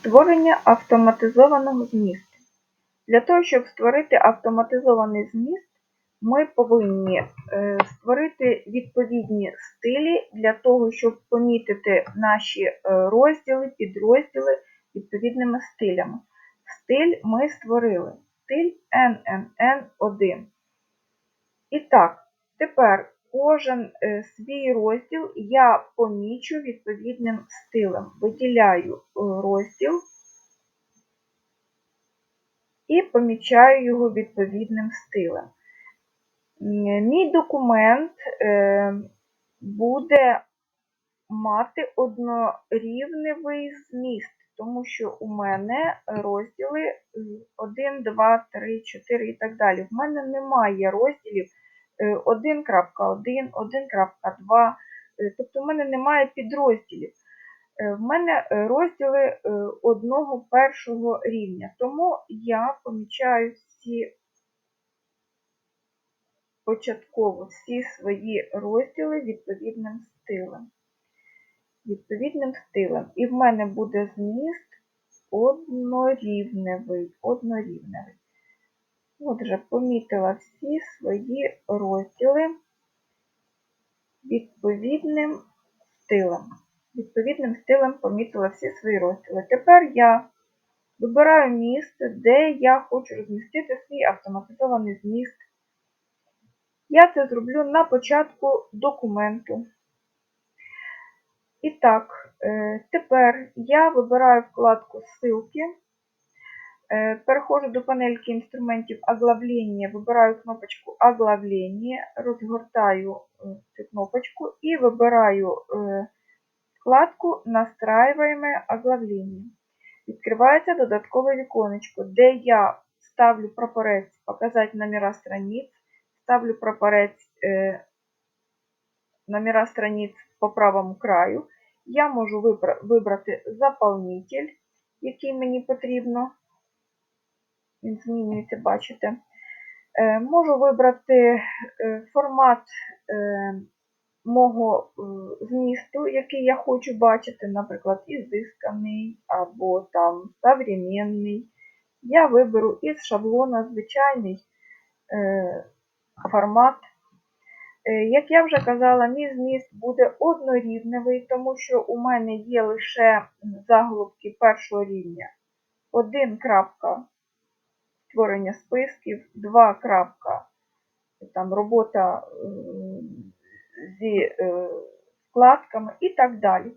Створення автоматизованого змісту. Для того, щоб створити автоматизований зміст, ми повинні е, створити відповідні стилі для того, щоб помітити наші е, розділи, підрозділи відповідними стилями. Стиль ми створили. Стиль NNN1. І так, тепер кожен е, свій розділ я помічу відповідним стилем. Виділяю е, розділ і помічаю його відповідним стилем. Мій документ е, буде мати однорівневий зміст, тому що у мене розділи 1, 2, 3, 4 і так далі. В мене немає розділів 1.1, 1.2, е, тобто в мене немає підрозділів. Е, В мене е, розділи е, одного першого рівня, тому я помічаю всі початково всі свої розділи відповідним стилем. Відповідним стилем. І в мене буде зміст однорівневий. однорівневий. Отже, помітила всі свої розділи відповідним стилем. Відповідним стилем помітила всі свої розділи. Тепер я вибираю місце, де я хочу розмістити свій автоматизований зміст. Я це зроблю на початку документу. І так, е, тепер я вибираю вкладку Ссылки, е, переходжу до панельки інструментів оглавлення, вибираю кнопочку Оглавлення, розгортаю е, цю кнопочку і вибираю е, вкладку Настраиваемое оглавлення. Відкривається додаткове віконечко, де я ставлю прапорець Показати номера страниць, ставлю прапорець е, номера страниц по правому краю. Я можу вибрати заповнитель, який мені потрібно. Він змінюється, бачите. Е, Можу вибрати е, формат е, мого змісту, який я хочу бачити, наприклад, ізисканий або там современний. Я виберу із шаблона звичайний формат. Як я вже казала, мій зміст буде однорівневий, тому що у мене є лише заголовки першого рівня. 1 крапка створення списків, 2 крапка там, робота е, зі е, вкладками і так далі.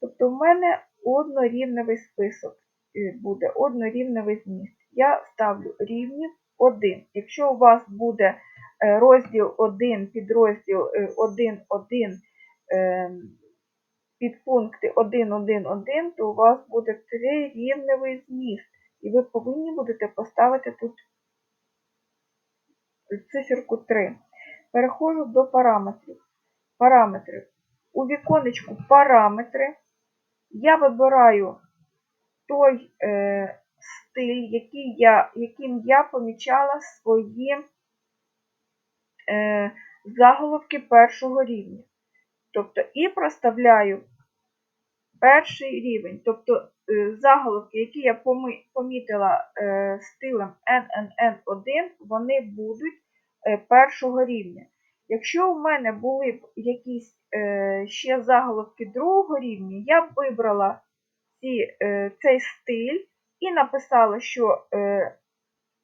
Тобто в мене однорівневий список е, буде, однорівневий зміст. Я ставлю рівнів 1. Якщо у вас буде розділ 1, підрозділ 1, 1, підпункти 1, 1, 1, то у вас буде трирівневий зміст. І ви повинні будете поставити тут циферку 3. Переходжу до параметрів. Параметри. У віконечку параметри я вибираю той е, стиль, який я, яким я помічала свої е, заголовки першого рівня. Тобто і проставляю перший рівень, тобто е, заголовки, які я помітила е, стилем NNN1, вони будуть е, першого рівня. Якщо у мене були б якісь ще заголовки другого рівня, я б вибрала ці, цей стиль і написала, що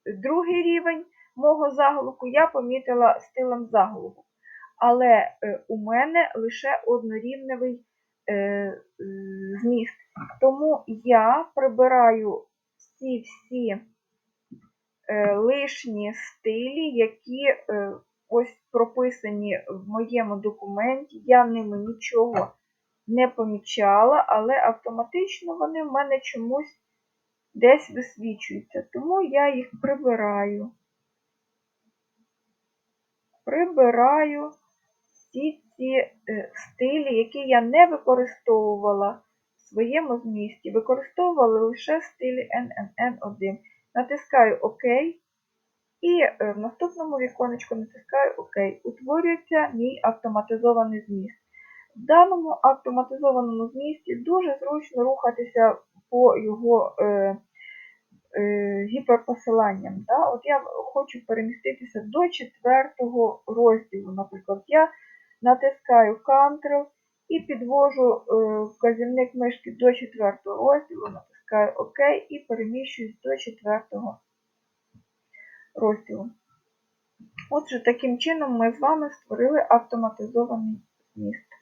другий рівень мого заголовку я помітила стилем заголовку. Але у мене лише однорівневий зміст. Тому я прибираю всі всі е, лишні стилі, які е, ось прописані в моєму документі. Я ними нічого не помічала, але автоматично вони в мене чомусь десь висвічуються. Тому я їх прибираю. Прибираю всі ці е, стилі, які я не використовувала в своєму змісті. Використовувала лише стилі NNN1. Натискаю ОК. І е, в наступному віконечку натискаю ОК. Утворюється мій автоматизований зміст. В даному автоматизованому змісті дуже зручно рухатися по його е, е, гіперпосиланням. Да? От я хочу переміститися до четвертого розділу. Наприклад, я натискаю Ctrl і підвожу е, вказівник мишки до четвертого розділу, натискаю ОК і переміщуюсь до четвертого розділу. Отже, таким чином ми з вами створили автоматизований зміст.